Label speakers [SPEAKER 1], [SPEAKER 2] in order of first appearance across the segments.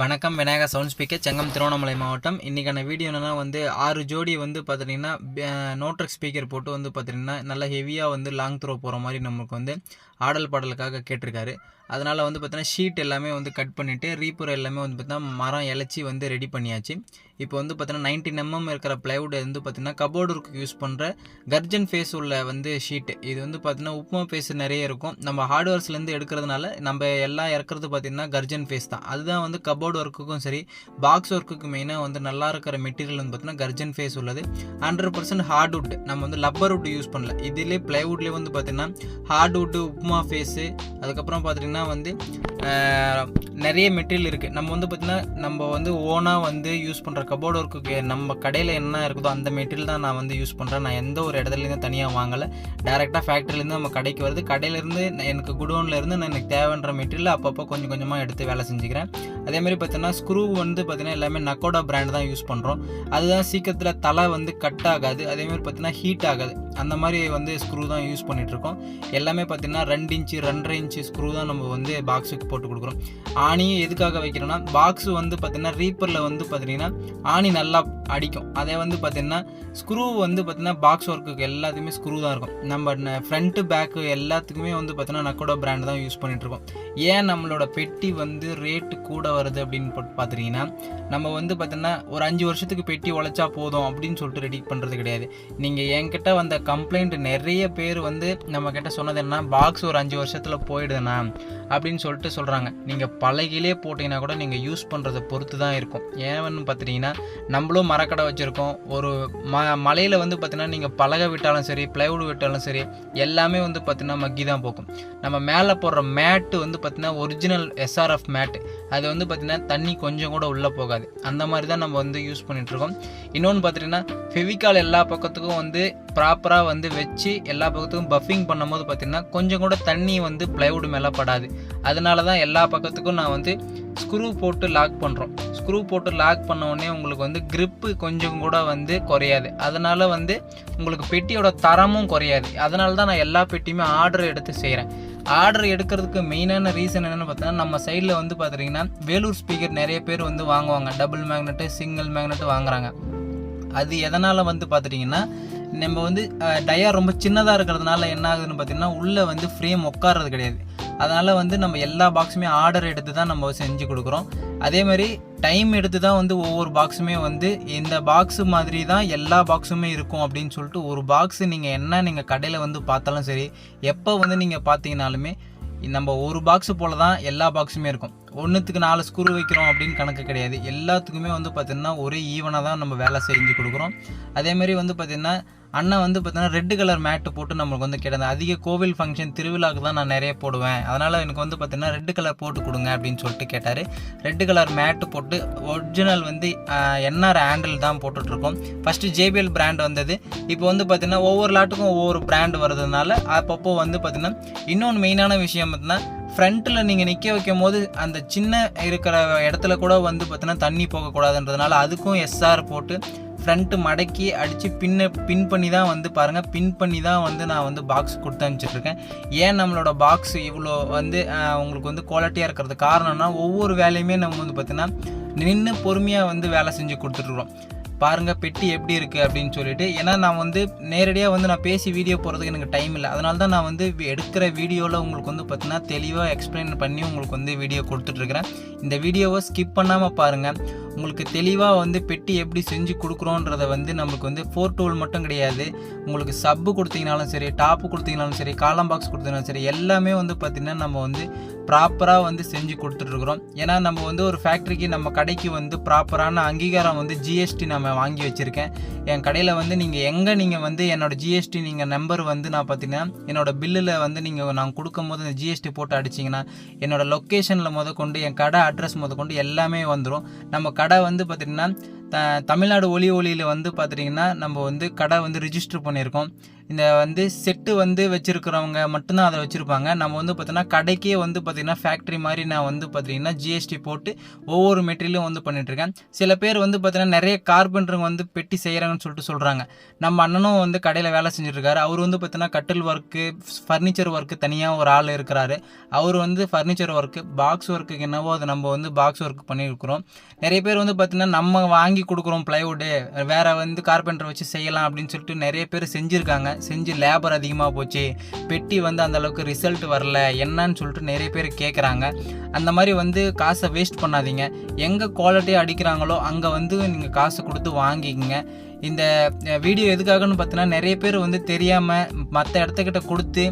[SPEAKER 1] வணக்கம் Vinayaka sound speaker Chengam Tiruvannamalai மாவட்டம். இன்றைக்கான வீடியோ என்னென்னா வந்து ஆறு ஜோடி வந்து பார்த்தீங்கன்னா நோட்ரக் ஸ்பீக்கர் போட்டு வந்து பார்த்தீங்கன்னா நல்லா ஹெவியாக வந்து லாங் த்ரோ போகிற மாதிரி நமக்கு வந்து ஆடல் பாடலுக்காக கேட்டிருக்காரு. அதனால் வந்து பார்த்தீங்கன்னா ஷீட் எல்லாமே வந்து கட் பண்ணிவிட்டு ரீப்பர் எல்லாமே வந்து பார்த்தீங்கன்னா மரம் இழைச்சி வந்து ரெடி பண்ணியாச்சு. இப்போ வந்து பார்த்தீங்கன்னா நைன்டீன் எம்எம் இருக்கிற பிளைவுட் வந்து பார்த்தீங்கன்னா கபோர்டு ஒர்க்கு யூஸ் பண்ணுற கர்ஜன் ஃபேஸ் உள்ள வந்து ஷீட் இது வந்து பார்த்தீங்கன்னா உப்புமா ஃபேஸ் நிறைய இருக்கும். நம்ம ஹார்ட்வேர்ஸ்லேருந்து எடுக்கிறதுனால நம்ம எல்லாம் இறக்குறது பார்த்திங்கன்னா கர்ஜன் ஃபேஸ் தான். அதுதான் வந்து கபோர்டு ஒர்க்குக்கும் சரி பாக்ஸ் ஒர்க்குக்கு மெயினாக வந்து நல்லா இருக்கிற மெட்டீரியல் வந்து பார்த்தீங்கன்னா கர்ஜன் ஃபேஸ் உள்ளது. ஹண்ட்ரட் பர்சன்ட் ஹார்ட்வுட் நம்ம வந்து லப்பர் வுட் யூஸ் பண்ணல. இதிலே பிளைவுட்லேயே வந்து பார்த்தீங்கன்னா ஹார்ட்வுட்டு உப்புமா ஃபேஸு அதுக்கப்புறம் பார்த்திங்கன்னா வந்து நிறைய மெட்டீரியல் இருக்குது நம்ம வந்து பார்த்திங்கன்னா நம்ம வந்து ஓனாக வந்து யூஸ் பண்ணுற கபோர்டு ஒர்க்குக்கு நம்ம கடையில் என்ன இருக்குதோ அந்த மெட்டீரியல் தான் நான் வந்து யூஸ் பண்ணுறேன் நான் எந்த ஒரு இடத்துலேருந்து தனியாக வாங்கலை. டேரெக்டாக ஃபேக்ட்ரிலேருந்து நம்ம கடைக்கு வருது. கடையிலேருந்து எனக்கு குடோனில் இருந்து நான் எனக்கு தேவைன்ற மெட்டீரியல் அப்பப்போ கொஞ்சம் கொஞ்சமாக எடுத்து வேலை செஞ்சுக்கிறேன். அதே மாதிரி பார்த்தீங்கன்னா ஸ்க்ரூ வந்து பார்த்தீங்கன்னா எல்லாமே நக்கோடா பிராண்ட் தான் யூஸ் பண்ணுறோம் அதுதான் சீக்கிரத்தில் தலை வந்து கட் ஆகாது. அதேமாதிரி பார்த்தீங்கன்னா ஹீட் ஆகாது. அந்த மாதிரி வந்து ஸ்க்ரூ தான் யூஸ் பண்ணிகிட்ருக்கோம் எல்லாமே பார்த்தீங்கன்னா ரெண்டு இன்ச்சு ரெண்டரை இன்ச்சு ஸ்க்ரூ தான் நம்ம வந்து பாக்ஸுக்கு போட்டு கொடுக்குறோம். ஆணியும் எதுக்காக வைக்கிறோன்னா பாக்ஸ் வந்து பார்த்தீங்கன்னா ரீப்பரில் வந்து பார்த்தீங்கன்னா ஆணி நல்லா அடிக்கும். அதே வந்து பார்த்தீங்கன்னா ஸ்க்ரூ வந்து பார்த்தீங்கன்னா பாக்ஸ் ஒர்க்குக்கு எல்லாத்துக்குமே ஸ்க்ரூ தான் இருக்கும். நம்ம ஃப்ரண்ட்டு பேக்கு எல்லாத்துக்குமே வந்து பார்த்தீங்கன்னா நக்கோடா பிராண்ட் தான் யூஸ் பண்ணிகிட்ருக்கோம் ஏன் நம்மளோட பெட்டி வந்து ரேட்டு கூட வருது அப்படின்னு போட்டு பார்த்துட்டிங்கன்னா நம்ம வந்து பார்த்திங்கன்னா ஒரு அஞ்சு வருஷத்துக்கு பெட்டி உழைச்சா போதும் அப்படின்னு சொல்லிட்டு ரெடி பண்ணுறது கிடையாது. நீங்கள் என்கிட்ட வந்த கம்ப்ளைண்ட் நிறைய பேர் வந்து நம்ம கிட்ட சொன்னது என்ன பாக்ஸ் ஒரு அஞ்சு வருஷத்தில் போயிடுதுண்ணா அப்படின்னு சொல்லிட்டு சொல்கிறாங்க நீங்கள் பழகிலே போட்டிங்கன்னா கூட நீங்கள் யூஸ் பண்ணுறதை பொறுத்து தான் இருக்கும் ஏன்னு பார்த்துட்டிங்கன்னா நம்மளும் மரக்கடை வச்சுருக்கோம். ஒரு ம மலையில் வந்து பார்த்திங்கன்னா நீங்கள் பழக விட்டாலும் சரி பிளைவுட் விட்டாலும் சரி எல்லாமே வந்து பார்த்திங்கன்னா மக்கி தான் போக்கும். நம்ம மேலே போடுற மேட்டு வந்து பார்த்திங்கன்னா ஒரிஜினல் எஸ்ஆர்எஃப் மேட்டு அது வந்து பார்த்தீங்கன்னா தண்ணி கொஞ்சம் கூட உள்ளே போகாது. அந்த மாதிரி தான் நம்ம வந்து யூஸ் பண்ணிகிட்ருக்கோம் இன்னொன்று பார்த்திங்கன்னா ஃபெவிக்கால் எல்லா பக்கத்துக்கும் வந்து ப்ராப்பராக வந்து வச்சு எல்லா பக்கத்துக்கும் பஃபிங் பண்ணும்போது பார்த்திங்கன்னா கொஞ்சம் கூட தண்ணி வந்து ப்ளைவுட் மேலே படாது. அதனால தான் எல்லா பக்கத்துக்கும் நான் வந்து ஸ்க்ரூ போட்டு லாக் பண்ணுறோம் ஸ்க்ரூ போட்டு லாக் பண்ண உங்களுக்கு வந்து க்ரிப்பு கொஞ்சம் கூட வந்து குறையாது. அதனால் வந்து உங்களுக்கு பெட்டியோட தரமும் குறையாது. அதனால தான் நான் எல்லா பெட்டியுமே ஆர்டர் எடுத்து செய்கிறேன் ஆர்டர் எடுக்கிறதுக்கு மெயினான ரீசன் என்னென்னு பார்த்தீங்கன்னா நம்ம சைடில் வந்து பார்த்துட்டிங்கன்னா வேலூர் ஸ்பீக்கர் நிறைய பேர் வந்து வாங்குவாங்க. டபுள் மேக்னெட்டு சிங்கிள் மேக்னெட்டு வாங்குறாங்க. அது எதனால் வந்து பார்த்துட்டிங்கன்னா நம்ம வந்து டயர் ரொம்ப சின்னதாக இருக்கிறதுனால என்ன ஆகுதுன்னு பார்த்தீங்கன்னா உள்ளே வந்து ஃப்ரேம் உட்கார்றது கிடையாது. அதனால் வந்து நம்ம எல்லா பாக்ஸுமே ஆர்டர் எடுத்து தான் நம்ம செஞ்சு கொடுக்குறோம். அதே மாதிரி டைம் எடுத்து தான் வந்து ஒவ்வொரு பாக்ஸுமே வந்து இந்த பாக்ஸு மாதிரி தான் எல்லா பாக்ஸுமே இருக்கும் அப்படின்னு சொல்லிட்டு ஒரு பாக்ஸு நீங்கள் என்ன நீங்கள் கடையில் வந்து பார்த்தாலும் சரி எப்போ வந்து நீங்கள் பார்த்தீங்கனாலுமே நம்ம ஒரு பாக்ஸு போல தான் எல்லா பாக்ஸுமே இருக்கும். ஒன்றுத்துக்கு நாலு ஸ்க்ரூ வைக்கிறோம் அப்படின்னு கணக்கு கிடையாது. எல்லாத்துக்குமே வந்து பார்த்திங்கன்னா ஒரே ஈவனாக தான் நம்ம வேலை செஞ்சு கொடுக்குறோம். அதேமாரி வந்து பார்த்திங்கன்னா அண்ணன் வந்து பார்த்திங்கன்னா ரெட் கலர் மேட்டு போட்டு நம்மளுக்கு வந்து கிடந்த அதிக கோவில் ஃபங்க்ஷன் திருவிழாக்கு தான் நான் நிறைய போடுவேன். அதனால் எனக்கு வந்து பார்த்திங்கன்னா ரெட் கலர் போட்டு கொடுங்க அப்படின்னு சொல்லிட்டு கேட்டார். ரெட் கலர் மேட்டு போட்டு ஒரிஜினல் வந்து என்ஆர் ஹேண்டில் தான் போட்டுட்ருக்கோம். ஃபஸ்ட்டு ஜேபிஎல் பிராண்ட் வந்தது. இப்போ வந்து பார்த்திங்கன்னா ஒவ்வொரு லாட்டுக்கும் ஒவ்வொரு பிராண்ட் வர்றதுனால அப்பப்போ வந்து பார்த்தீங்கன்னா இன்னொன்று மெயினான விஷயம் பார்த்தீங்கன்னா ஃப்ரண்ட்டில் நீங்கள் நிற்க வைக்கும் போது அந்த சின்ன இருக்கிற இடத்துல கூட வந்து பார்த்தீங்கன்னா தண்ணி போகக்கூடாதுன்றதுனால அதுக்கும் எஸ்ஆர் போட்டு ஃப்ரண்ட்டு மடக்கி அடித்து பின்ன பின் பண்ணி தான் வந்து பாருங்கள் பின் பண்ணி தான் வந்து நான் வந்து பாக்ஸ் கொடுத்து அனுப்பிச்சிட்ருக்கேன் ஏன் நம்மளோட பாக்ஸ் இவ்வளோ வந்து உங்களுக்கு வந்து குவாலிட்டியாக இருக்கிறது காரணம்னா ஒவ்வொரு வேலையுமே நம்ம வந்து பார்த்திங்கன்னா நின்று பொறுமையாக வந்து வேலை செஞ்சு கொடுத்துட்ருக்கோம் பாருங்கள் பெட்டி எப்படி இருக்குது அப்படின்னு சொல்லிட்டு. ஏன்னா நான் வந்து நேரடியாக வந்து நான் பேசி வீடியோ போகிறதுக்கு எனக்கு டைம் இல்லை. அதனால தான் நான் வந்து எடுக்கிற வீடியோவில் உங்களுக்கு வந்து பார்த்தீங்கன்னா தெளிவாக எக்ஸ்பிளைன் பண்ணி உங்களுக்கு வந்து வீடியோ கொடுத்துட்ருக்குறேன் இந்த வீடியோவை ஸ்கிப் பண்ணாமல் பாருங்கள் உங்களுக்கு தெளிவாக வந்து பெட்டி எப்படி செஞ்சு கொடுக்குறோன்றத வந்து நம்மளுக்கு வந்து ஃபோர் டூல் மட்டும் கிடையாது. உங்களுக்கு சப்பு கொடுத்தீங்கனாலும் சரி டாப்பு கொடுத்தீங்கனாலும் சரி காலம் பாக்ஸ் கொடுத்தீங்கனாலும் சரி எல்லாமே வந்து பார்த்திங்கன்னா நம்ம வந்து ப்ராப்பராக வந்து செஞ்சு கொடுத்துட்ருக்குறோம் ஏன்னா நம்ம வந்து ஒரு ஃபேக்ட்ரிக்கு நம்ம கடைக்கு வந்து ப்ராப்பரான அங்கீகாரம் வந்து ஜிஎஸ்டி நம்ம வாங்கி வச்சுருக்கேன். என் கடையில் வந்து நீங்கள் எங்கே நீங்கள் வந்து என்னோட ஜிஎஸ்டி நீங்கள் நம்பர் வந்து நான் பார்த்தீங்கன்னா என்னோடய பில்லில் வந்து நீங்கள் நான் கொடுக்கும்போது இந்த ஜிஎஸ்டி போட்டு அடிச்சிங்கன்னா என்னோடய லொக்கேஷனில் முத கொண்டு என் கடை அட்ரஸ் முத கொண்டு எல்லாமே வந்துடும் நம்ம கடை வந்து பார்த்திங்கன்னா த தமிழ்நாடு ஒலி ஒலியில் வந்து பார்த்துட்டிங்கன்னா நம்ம வந்து கடை வந்து ரிஜிஸ்டர் பண்ணியிருக்கோம். இந்த வந்து செட்டு வந்து வச்சுருக்கிறவங்க மட்டும்தான் அதை வச்சுருப்பாங்க. நம்ம வந்து பார்த்தோன்னா கடைக்கே வந்து பார்த்திங்கன்னா ஃபேக்ட்ரி மாதிரி நான் வந்து பார்த்திங்கன்னா ஜிஎஸ்டி போட்டு ஒவ்வொரு மெட்டீரியலும் வந்து பண்ணிகிட்ருக்கேன் சில பேர் வந்து பார்த்திங்கன்னா நிறைய கார்பெண்டருங்க வந்து பெட்டி செய்கிறாங்கன்னு சொல்லிட்டு சொல்கிறாங்க நம்ம அண்ணனும் வந்து கடையில் வேலை செஞ்சுட்ருக்காரு அவர் வந்து பார்த்திங்கன்னா கட்டில் ஒர்க்கு ஃபர்னிச்சர் ஒர்க்கு தனியாக ஒரு ஆள் இருக்கிறாரு. அவர் வந்து ஃபர்னிச்சர் ஒர்க்கு பாக்ஸ் ஒர்க்குக்கு என்னவோ அதை நம்ம வந்து பாக்ஸ் ஒர்க் பண்ணியிருக்கிறோம். நிறைய பேர் வந்து பார்த்திங்கன்னா நம்ம வாங்கி கொடுக்குறோம் ப்ளைவுட்டு வேறு வந்து கார்பெண்டர் வச்சு செய்யலாம் அப்படின்னு சொல்லிட்டு நிறைய பேர் செஞ்சுருக்காங்க. செஞ்சு லேபர் அதிகமாக போச்சு. பெட்டி வந்து அந்தளவுக்கு ரிசல்ட் வரல. என்னன்னு சொல்லிட்டு நிறைய பேர் கேட்குறாங்க அந்த மாதிரி வந்து காசை வேஸ்ட் பண்ணாதீங்க. எங்கே குவாலிட்டியாக அடிக்கிறாங்களோ அங்கே வந்து நீங்கள் காசு கொடுத்து வாங்கிக்கங்க. இந்த வீடியோ எதுக்காகன்னு பார்த்தீங்கன்னா நிறைய பேர் வந்து தெரியாமல் மற்ற இடத்துக்கிட்ட கொடுத்து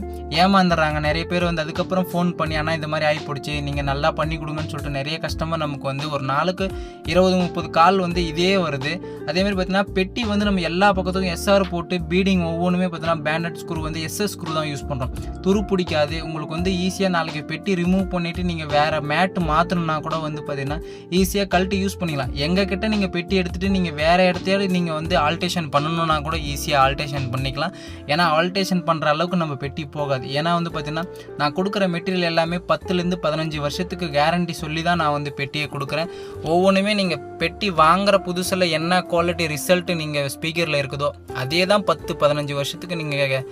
[SPEAKER 1] ஏமாந்துடுறாங்க. நிறைய பேர் வந்து அதுக்கப்புறம் ஃபோன் பண்ணி ஆனால் இந்த மாதிரி ஆகிப்போச்சு நீங்கள் நல்லா பண்ணி கொடுங்கன்னு சொல்லிட்டு நிறைய கஸ்டமர் நமக்கு வந்து ஒரு நாளுக்கு இருபது முப்பது கால் வந்து இதே வருது. அதேமாதிரி பார்த்தீங்கன்னா பெட்டி வந்து நம்ம எல்லா பக்கத்துக்கும் எஸ்ஆர் போட்டு பீடிங் ஒவ்வொன்றுமே பார்த்தீங்கன்னா பேண்டட் ஸ்க்ரூ வந்து எஸ்எஸ் ஸ்க்ரூ தான் யூஸ் பண்ணுறோம் துரு பிடிக்காது. உங்களுக்கு வந்து ஈஸியாக நாளைக்கு பெட்டி ரிமூவ் பண்ணிவிட்டு நீங்கள் வேறு மேட்டு மாற்றணுன்னா கூட வந்து பார்த்தீங்கன்னா ஈஸியாக கழட்டி யூஸ் பண்ணிக்கலாம். எங்கள் கிட்ட நீங்கள் பெட்டி எடுத்துகிட்டு நீங்கள் வேறு இடத்தையாவது நீங்கள் வந்து ஆல்டேஷன் பண்ணணுன்னா கூட ஈஸியாக ஆல்டேஷன் பண்ணிக்கலாம். ஏன்னா ஆல்டேஷன் பண்ணுற அளவுக்கு நம்ம பெட்டி போகாது. ஏன்னா வந்து பார்த்திங்கன்னா நான் கொடுக்குற மெட்டீரியல் எல்லாமே பத்துலேருந்து பதினஞ்சு வருஷத்துக்கு கேரண்டி சொல்லி தான் நான் வந்து பெட்டியை கொடுக்குறேன். ஒவ்வொன்றுமே நீங்கள் பெட்டி வாங்குற புதுசில் என்ன குவாலிட்டி ரிசல்ட்டு நீங்கள் ஸ்பீக்கரில் இருக்குதோ அதே தான் பத்து பதினஞ்சு வருஷத்துக்கு நீங்கள்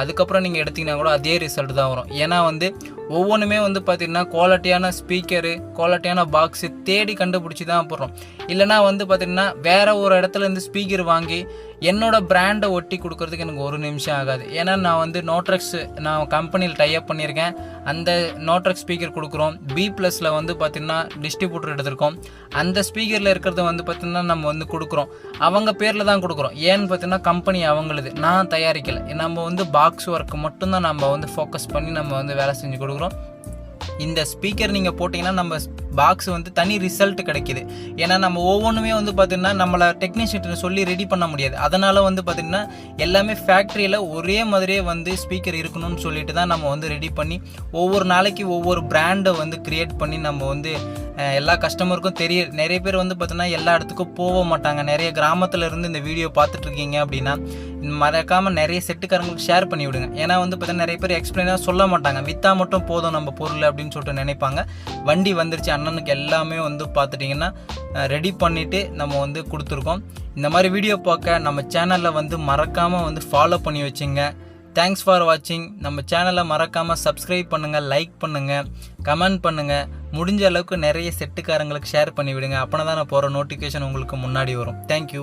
[SPEAKER 1] அதுக்கப்புறம் நீங்கள் எடுத்திங்கன்னா கூட அதே ரிசல்ட் தான் வரும். ஏன்னா வந்து ஒவ்வொன்றுமே வந்து பார்த்திங்கன்னா குவாலிட்டியான ஸ்பீக்கரு குவாலிட்டியான பாக்ஸு தேடி கண்டுபிடிச்சி தான் போடுறோம். இல்லைனா வந்து பார்த்திங்கன்னா வேறு ஒரு இடத்துல இருந்து ஸ்பீக்கர் வாங்கி என்னோட பிராண்டை ஒட்டி கொடுக்கறதுக்கு எனக்கு ஒரு நிமிஷம் ஆகாது. ஏன்னா நான் வந்து நோட்ரக்ஸ் நான் கம்பெனியில் டைப் பண்ணியிருக்கேன். அந்த நோட்ரக்ஸ் ஸ்பீக்கர் கொடுக்குறோம். பி ப்ளஸில் வந்து பார்த்திங்கன்னா டிஸ்ட்ரிபியூட்டர் எடுத்திருக்கோம். அந்த ஸ்பீக்கரில் இருக்கிறத வந்து பார்த்திங்கன்னா நம்ம வந்து கொடுக்குறோம். அவங்க பேரில் தான் கொடுக்குறோம். ஏன்னு பார்த்தீங்கன்னா கம்பெனி அவங்களுது. நான் தயாரிக்கலை. நம்ம வந்து பாக்ஸ் ஒர்க்கு மட்டும்தான் நம்ம வந்து ஃபோக்கஸ் பண்ணி நம்ம வந்து வேலை செஞ்சு கொடுக்குறோம். இந்த ஸ்பீக்கர் நீங்கள் போட்டிங்கன்னா நம்ம பாக்ஸ் வந்து தனி ரிசல்ட் கிடைக்கிது. ஏன்னா நம்ம ஒவ்வொன்றுமே வந்து பார்த்திங்கன்னா நம்மளை டெக்னீஷியன் சொல்லி ரெடி பண்ண முடியாது. அதனால் வந்து பார்த்திங்கன்னா எல்லாமே ஃபேக்ட்ரியில் ஒரே மாதிரியே வந்து ஸ்பீக்கர் இருக்கணும்னு சொல்லிட்டு தான் நம்ம வந்து ரெடி பண்ணி ஒவ்வொரு நாளைக்கு ஒவ்வொரு பிராண்டை வந்து க்ரியேட் பண்ணி நம்ம வந்து எல்லா கஸ்டமருக்கும் தெரிய நிறைய பேர் வந்து பார்த்தோன்னா எல்லா இடத்துக்கும் போக மாட்டாங்க. நிறைய கிராமத்தில் இருந்து இந்த வீடியோ பார்த்துட்டு இருக்கீங்க அப்படின்னா மறக்காமல் நிறைய செட்டுக்காரங்களுக்கு ஷேர் பண்ணி விடுங்க ஏன்னா வந்து பார்த்தீங்கன்னா நிறைய பேர் எக்ஸ்பிளைனாக சொல்ல மாட்டாங்க. விற்றா மட்டும் போதும் நம்ம பொருள் அப்படின்னு சொல்லிட்டு நினைப்பாங்க. வண்டி வந்துருச்சு அண்ணனுக்கு எல்லாமே வந்து பார்த்துட்டிங்கன்னா ரெடி பண்ணிவிட்டு நம்ம வந்து கொடுத்துருக்கோம். இந்த மாதிரி வீடியோ பார்க்க நம்ம சேனலில் வந்து மறக்காமல் வந்து ஃபாலோ பண்ணி வச்சுங்க. தேங்க்ஸ் ஃபார் வாட்சிங் நம்ம சேனலை மறக்காமல் சப்ஸ்கிரைப் பண்ணுங்கள் லைக் பண்ணுங்கள் கமெண்ட் பண்ணுங்கள் முடிஞ்ச அளவுக்கு நிறைய செட்டுக்காரங்களுக்கு ஷேர் பண்ணிவிடுங்க. அப்போனா தான் நான் போகிற நோட்டிஃபிகேஷன் உங்களுக்கு முன்னாடி வரும். தேங்க்யூ